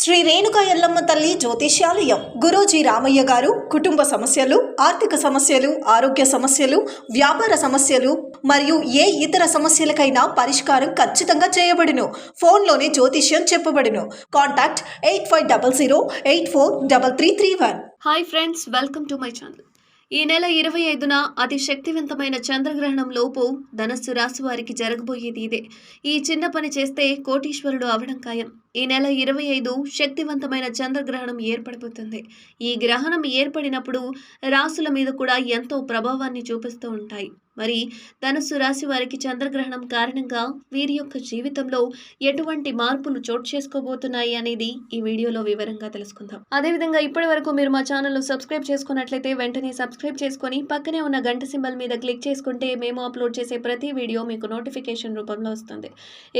శ్రీ రేణుక ఎల్లమ్మ తల్లి జ్యోతిష్యాలయం. గురూజీ రామయ్య గారు కుటుంబ సమస్యలు ఆర్థిక సమస్యలు ఆరోగ్య సమస్యలు వ్యాపార సమస్యలు మరియు ఏ ఇతర సమస్యలకైనా పరిష్కారం ఖచ్చితంగా చేయబడును. ఫోన్లోనే జ్యోతిష్యం చెప్పబడును. Contact eight five double zero eight four double three three one. Hi friends welcome to my channel ఈ నెల ఇరవై ఐదున అతి శక్తివంతమైన చంద్రగ్రహణం లోపు ధనస్సు రాశి వారికి జరగబోయేది ఇదే. ఈ చిన్న పని చేస్తే కోటీశ్వరుడు అవడం ఖాయం. ఈ నెల ఇరవై ఐదు శక్తివంతమైన చంద్రగ్రహణం ఏర్పడిపోతుంది. ఈ గ్రహణం ఏర్పడినప్పుడు రాసుల మీద కూడా ఎంతో ప్రభావాన్ని చూపిస్తూ ఉంటాయి. మరి ధనుసు రాశి వారికి చంద్రగ్రహణం కారణంగా వీరి యొక్క జీవితంలో ఎటువంటి మార్పులు చోటు చేసుకోబోతున్నాయి అనేది ఈ వీడియోలో వివరంగా తెలుసుకుందాం. అదేవిధంగా ఇప్పటి వరకు మీరు మా ఛానల్ను సబ్స్క్రైబ్ చేసుకున్నట్లయితే వెంటనే సబ్స్క్రైబ్ చేసుకొని పక్కనే ఉన్న గంట సింబల్ మీద క్లిక్ చేసుకుంటే మేము అప్లోడ్ చేసే ప్రతి వీడియో మీకు నోటిఫికేషన్ రూపంలో వస్తుంది.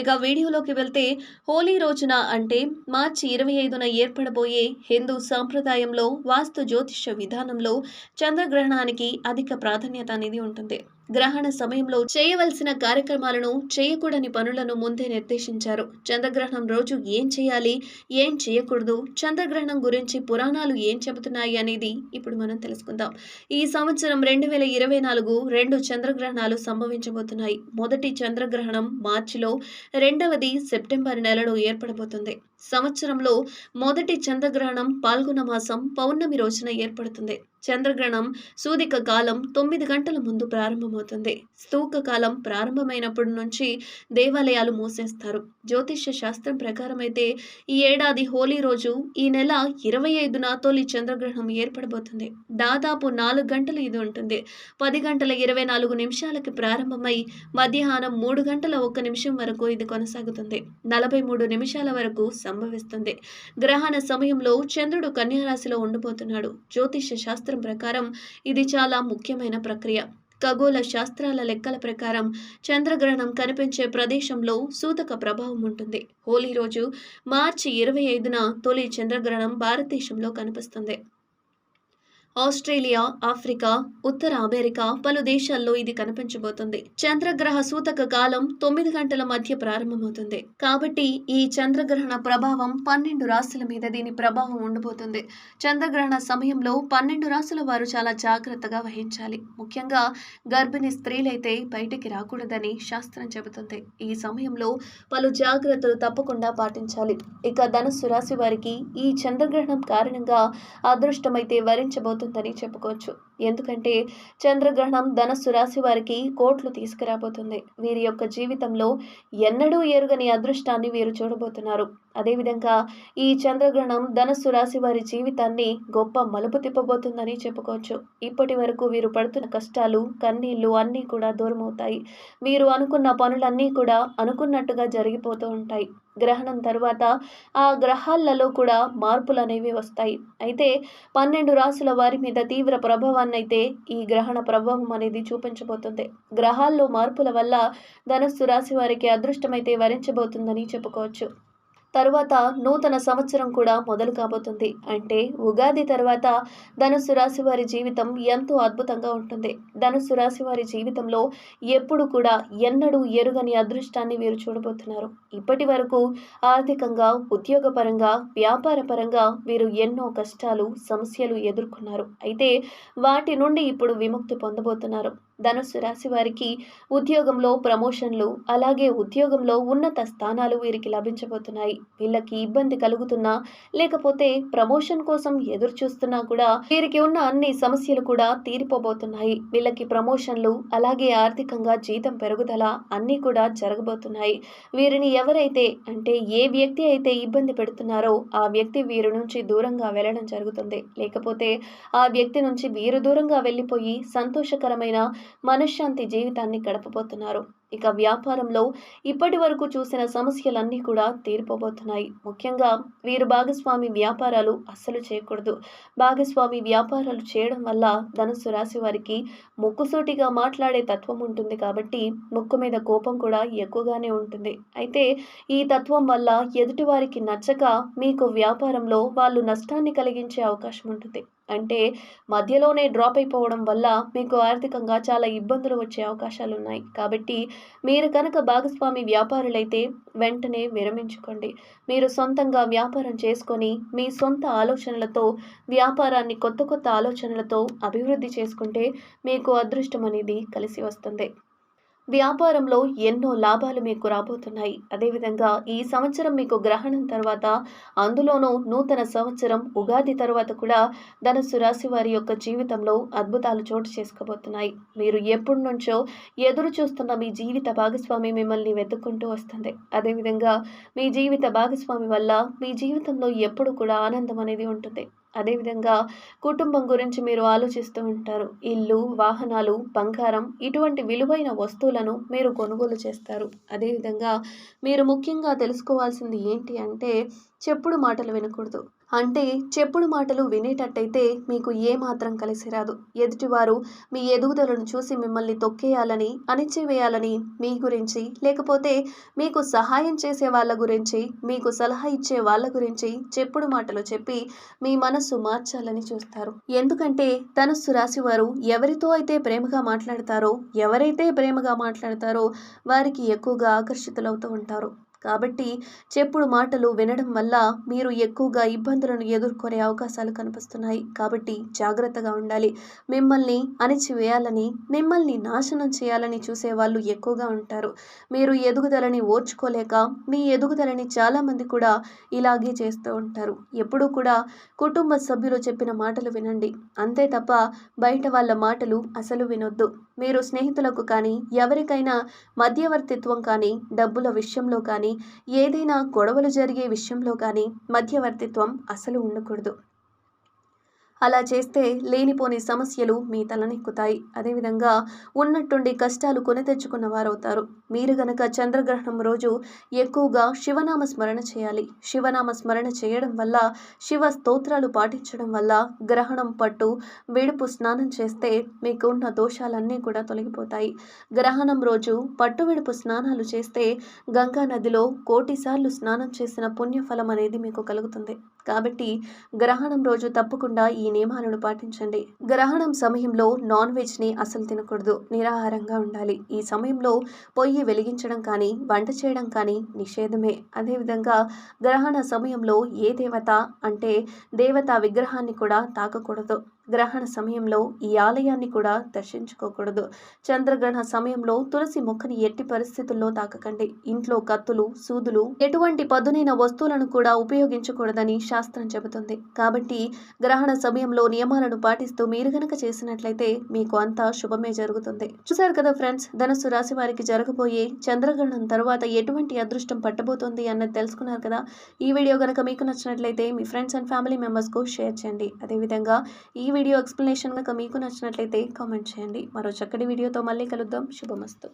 ఇక వీడియోలోకి వెళ్తే హోలీ రోజున అంటే మార్చి ఇరవై ఐదున ఏర్పడబోయే హిందూ సాంప్రదాయంలో వాస్తు జ్యోతిష్య విధానంలో చంద్రగ్రహణానికి అధిక ప్రాధాన్యత అనేది ఉంటుంది. గ్రహణ సమయంలో చేయవలసిన కార్యక్రమాలను చేయకూడని పనులను ముందే నిర్దేశించారు. చంద్రగ్రహణం రోజు ఏం చేయాలి ఏం చేయకూడదు చంద్రగ్రహణం గురించి పురాణాలు ఏం చెబుతున్నాయి అనేది ఇప్పుడు మనం తెలుసుకుందాం. ఈ సంవత్సరం రెండు వేల ఇరవై నాలుగు రెండు చంద్రగ్రహణాలు సంభవించబోతున్నాయి. మొదటి చంద్రగ్రహణం మార్చిలో రెండవది సెప్టెంబర్ నెలలో ఏర్పడబోతుంది. సంవత్సరంలో మొదటి చంద్రగ్రహణం పాల్గొన మాసం పౌర్ణమి రోజున ఏర్పడుతుంది. చంద్రగ్రహణం సూదిక కాలం తొమ్మిది గంటల ముందు ప్రారంభమవుతుంది. స్తూక కాలం ప్రారంభమైనప్పటి నుంచి దేవాలయాలు మూసేస్తారు. జ్యోతిష్య శాస్త్రం ప్రకారం అయితే ఈ ఏడాది హోలీ రోజు ఈ నెల ఇరవై ఐదున తొలి చంద్రగ్రహణం ఏర్పడబోతుంది. దాదాపు నాలుగు గంటలు ఇది ఉంటుంది. పది గంటల ఇరవై నాలుగు నిమిషాలకి ప్రారంభమై మధ్యాహ్నం మూడు గంటల ఒక్క నిమిషం వరకు ఇది కొనసాగుతుంది. నలభై మూడు నిమిషాల వరకు సంభవిస్తుంది. గ్రహణ సమయంలో చంద్రుడు కన్యారాశిలో ఉండబోతున్నాడు జ్యోతిష్య శాస్త్రం ప్రకారం ఇది చాలా ముఖ్యమైన ప్రక్రియ. ఖగోళ శాస్త్రాల లెక్కల ప్రకారం చంద్రగ్రహణం కనిపించే ప్రదేశంలో సూతక ప్రభావం ఉంటుంది. హోలీ రోజు మార్చి ఇరవై ఐదున తొలి చంద్రగ్రహణం భారతదేశంలో కనిపిస్తుంది. ఆస్ట్రేలియా ఆఫ్రికా ఉత్తర అమెరికా పలు దేశాల్లో ఇది కనిపించబోతుంది. చంద్రగ్రహ సూతక కాలం తొమ్మిది గంటల మధ్య ప్రారంభమవుతుంది. కాబట్టి ఈ చంద్రగ్రహణ ప్రభావం పన్నెండు రాశుల మీద దీని ప్రభావం ఉండబోతుంది. చంద్రగ్రహణ సమయంలో పన్నెండు రాశుల వారు చాలా జాగ్రత్తగా వహించాలి. ముఖ్యంగా గర్భిణీ స్త్రీలైతే బయటికి రాకూడదని శాస్త్రం చెబుతుంది. ఈ సమయంలో పలు జాగ్రత్తలు తప్పకుండా పాటించాలి. ఇక ధనుస్సు రాశి వారికి ఈ చంద్రగ్రహణం కారణంగా అదృష్టమైతే వరించబోతుందని చెప్పుకోవచ్చు. ఎందుకంటే చంద్రగ్రహణం ధనస్సు రాశి వారికి కోట్లు తీసుకురాబోతుంది. వీరి యొక్క జీవితంలో ఎన్నడూ ఎరుగని అదృష్టాన్ని వీరు చూడబోతున్నారు. అదేవిధంగా ఈ చంద్రగ్రహణం ధనస్సు రాశి వారి జీవితాన్ని గొప్ప మలుపు తిప్పబోతుందని చెప్పుకోవచ్చు. ఇప్పటి వరకు వీరు పడుతున్న కష్టాలు కన్నీళ్ళు అన్నీ కూడా దూరమవుతాయి. వీరు అనుకున్న పనులన్నీ కూడా అనుకున్నట్టుగా జరిగిపోతూ ఉంటాయి. గ్రహణం తర్వాత ఆ గ్రహాలలో కూడా మార్పులు అనేవి వస్తాయి. అయితే పన్నెండు రాసుల వారి మీద తీవ్ర ప్రభావాన్ని అయితే ఈ గ్రహణ ప్రభావం అనేది చూపించబోతుంది. గ్రహాల్లో మార్పుల వల్ల ధనస్సు రాశి వారికి అదృష్టమైతే వరించబోతుందని చెప్పుకోవచ్చు. తరువాత నూతన సంవత్సరం కూడా మొదలు కాబోతుంది. అంటే ఉగాది తర్వాత ధనుసు రాశి వారి జీవితం ఎంతో అద్భుతంగా ఉంటుంది. ధనుసు రాశి వారి జీవితంలో ఎప్పుడు కూడా ఎన్నడూ ఎరుగని అదృష్టాన్ని వీరు చూడబోతున్నారు. ఇప్పటి వరకు ఆర్థికంగా ఉద్యోగపరంగా వ్యాపారపరంగా వీరు ఎన్నో కష్టాలు సమస్యలు ఎదుర్కొన్నారు. అయితే వాటి నుండి ఇప్పుడు విముక్తి పొందబోతున్నారు. ధనుసు రాశి వారికి ఉద్యోగంలో ప్రమోషన్లు అలాగే ఉద్యోగంలో ఉన్నత స్థానాలు వీరికి లభించబోతున్నాయి. వీళ్ళకి ఇబ్బంది కలుగుతున్నా లేకపోతే ప్రమోషన్ కోసం ఎదురు చూస్తున్నా కూడా వీరికి ఉన్న అన్ని సమస్యలు కూడా తీరిపోబోతున్నాయి. వీళ్ళకి ప్రమోషన్లు అలాగే ఆర్థికంగా జీతం పెరుగుదల అన్నీ కూడా జరగబోతున్నాయి. వీరిని ఎవరైతే అంటే ఏ వ్యక్తి అయితే ఇబ్బంది పెడుతున్నారో ఆ వ్యక్తి వీరి నుంచి దూరంగా వెళ్ళడం జరుగుతుంది. లేకపోతే ఆ వ్యక్తి నుంచి వీరు దూరంగా వెళ్ళిపోయి సంతోషకరమైన మనశ్శాంతి జీవితాన్ని గడపబోతున్నారు. ఇక వ్యాపారంలో ఇప్పటి వరకు చూసిన సమస్యలన్నీ కూడా తీరిపోబోతున్నాయి. ముఖ్యంగా వీరు భాగస్వామి వ్యాపారాలు అస్సలు చేయకూడదు. భాగస్వామి వ్యాపారాలు చేయడం వల్ల ధనుసు రాశి వారికి ముక్కుసూటిగా మాట్లాడే తత్వం ఉంటుంది కాబట్టి ముక్కు మీద కోపం కూడా ఎక్కువగానే ఉంటుంది. అయితే ఈ తత్వం వల్ల ఎదుటివారికి నచ్చక మీకు వ్యాపారంలో వాళ్ళు నష్టాన్ని కలిగించే అవకాశం ఉంటుంది. అంటే మధ్యలోనే డ్రాప్ అయిపోవడం వల్ల మీకు ఆర్థికంగా చాలా ఇబ్బందులు వచ్చే అవకాశాలు ఉన్నాయి. కాబట్టి మీరు కనుక భాగస్వామి వ్యాపారులైతే వెంటనే విరమించుకోండి. మీరు సొంతంగా వ్యాపారం చేసుకొని మీ సొంత ఆలోచనలతో వ్యాపారాన్ని కొత్త కొత్త ఆలోచనలతో అభివృద్ధి చేసుకుంటే మీకు అదృష్టం అనేది కలిసి వస్తుంది. వ్యాపారంలో ఎన్నో లాభాలు మీకు రాబోతున్నాయి. అదేవిధంగా ఈ సంవత్సరం మీకు గ్రహణం తర్వాత అందులోనూ నూతన సంవత్సరం ఉగాది తర్వాత కూడా ధనుసు రాశి వారి యొక్క జీవితంలో అద్భుతాలు చోటు చేసుకోబోతున్నాయి. మీరు ఎప్పటి నుంచో ఎదురు చూస్తున్న మీ జీవిత భాగస్వామి మిమ్మల్ని వెతుక్కుంటూ వస్తుంది. అదేవిధంగా మీ జీవిత భాగస్వామి వల్ల మీ జీవితంలో ఎప్పుడు కూడా ఆనందం అనేది ఉంటుంది. అదేవిధంగా కుటుంబం గురించి మీరు ఆలోచిస్తూ ఉంటారు. ఇల్లు వాహనాలు బంగారం ఇటువంటి విలువైన వస్తువులను మీరు కొనుగోలు చేస్తారు. అదేవిధంగా మీరు ముఖ్యంగా తెలుసుకోవాల్సింది ఏంటి అంటే చెప్పుడు మాటలు వినకూడదు. అంటే చెప్పుడు మాటలు వినేటట్టయితే మీకు ఏ మాత్రం కలిసి రాదు ఎదుటివారు మీ ఎదుగుదలను చూసి మిమ్మల్ని తొక్కేయాలని అణిచివేయాలని మీ గురించి లేకపోతే మీకు సహాయం చేసే వాళ్ళ గురించి మీకు సలహా ఇచ్చే వాళ్ళ గురించి చెప్పుడు మాటలు చెప్పి మీ మనస్సు మార్చాలని చూస్తారు. ఎందుకంటే ధనుస్సు రాశి వారు ఎవరితో అయితే ప్రేమగా మాట్లాడతారో ఎవరైతే ప్రేమగా మాట్లాడతారో వారికి ఎక్కువగా ఆకర్షితులవుతూ ఉంటారు. కాబట్టి చెప్పుడు మాటలు వినడం వల్ల మీరు ఎక్కువగా ఇబ్బందులను ఎదుర్కొనే అవకాశాలు కనిపిస్తున్నాయి. కాబట్టి జాగ్రత్తగా ఉండాలి. మిమ్మల్ని అణిచివేయాలని మిమ్మల్ని నాశనం చేయాలని చూసే వాళ్ళు ఎక్కువగా ఉంటారు. మీరు ఎదుగుదలని ఓర్చుకోలేక మీ ఎదుగుదలని చాలామంది కూడా ఇలాగే చేస్తూ ఉంటారు. ఎప్పుడూ కూడా కుటుంబ సభ్యులు చెప్పిన మాటలు వినండి. అంతే తప్ప బయట వాళ్ళ మాటలు అసలు వినొద్దు. మీరు స్నేహితులకు కానీ ఎవరికైనా మధ్యవర్తిత్వం కానీ డబ్బుల విషయంలో కానీ ఏదైనా గొడవలు జరిగే విషయంలో కానీ మధ్యవర్తిత్వం అసలు ఉండకూడదు. అలా చేస్తే లేనిపోని సమస్యలు మీ తలనెక్కుతాయి అదేవిధంగా ఉన్నట్టుండి కష్టాలు కొని తెచ్చుకున్న వారవుతారు. మీరు గనక చంద్రగ్రహణం రోజు ఎక్కువగా శివనామ స్మరణ చేయాలి. శివనామ స్మరణ చేయడం వల్ల శివ స్తోత్రాలు పాటించడం వల్ల గ్రహణం పట్టు విడుపు స్నానం చేస్తే మీకు ఉన్న దోషాలన్నీ కూడా తొలగిపోతాయి. గ్రహణం రోజు పట్టు విడుపు స్నానాలు చేస్తే గంగా నదిలో కోటిసార్లు స్నానం చేసిన పుణ్యఫలం అనేది మీకు కలుగుతుంది. కాబట్టి గ్రహణం రోజు తప్పకుండా ఈ నియమాలను పాటించండి. గ్రహణం సమయంలో నాన్ వెజ్ని అసలు తినకూడదు. నిరాహారంగా ఉండాలి. ఈ సమయంలో పొయ్యి వెలిగించడం కానీ వంట చేయడం కానీ నిషేధమే. అదేవిధంగా గ్రహణ సమయంలో ఏ దేవత అంటే దేవతా విగ్రహాన్ని కూడా తాకకూడదు. గ్రహణ సమయంలో ఈ ఆలయాన్ని కూడా దర్శించుకోకూడదు. చంద్రగ్రహణ సమయంలో తులసి మొక్కని ఎట్టి పరిస్థితుల్లో తాకకండి. ఇంట్లో కత్తులు సూదులు ఎటువంటి పదునైన వస్తువులను కూడా ఉపయోగించకూడదని శాస్త్రం చెబుతుంది. కాబట్టి గ్రహణ సమయంలో నియమాలను పాటిస్తూ మీరు గనక చేసినట్లయితే మీకు అంతా శుభమే జరుగుతుంది. చూసారు కదా ఫ్రెండ్స్ ధనుసు రాశి వారికి జరగబోయే చంద్రగ్రహణం తర్వాత ఎటువంటి అదృష్టం పట్టబోతోంది అన్నది తెలుసుకున్నారు కదా? ఈ వీడియో గనక మీకు నచ్చినట్లయితే మీ ఫ్రెండ్స్ అండ్ ఫ్యామిలీ మెంబర్స్కు షేర్ చేయండి. అదేవిధంగా ఈ వీడియో ఎక్స్ప్లెనేషన్ కనుక మీకు నచ్చినట్లయితే కామెంట్ చేయండి. మరో చక్కటి వీడియోతో మళ్ళీ కలుద్దాం. శుభమస్తు.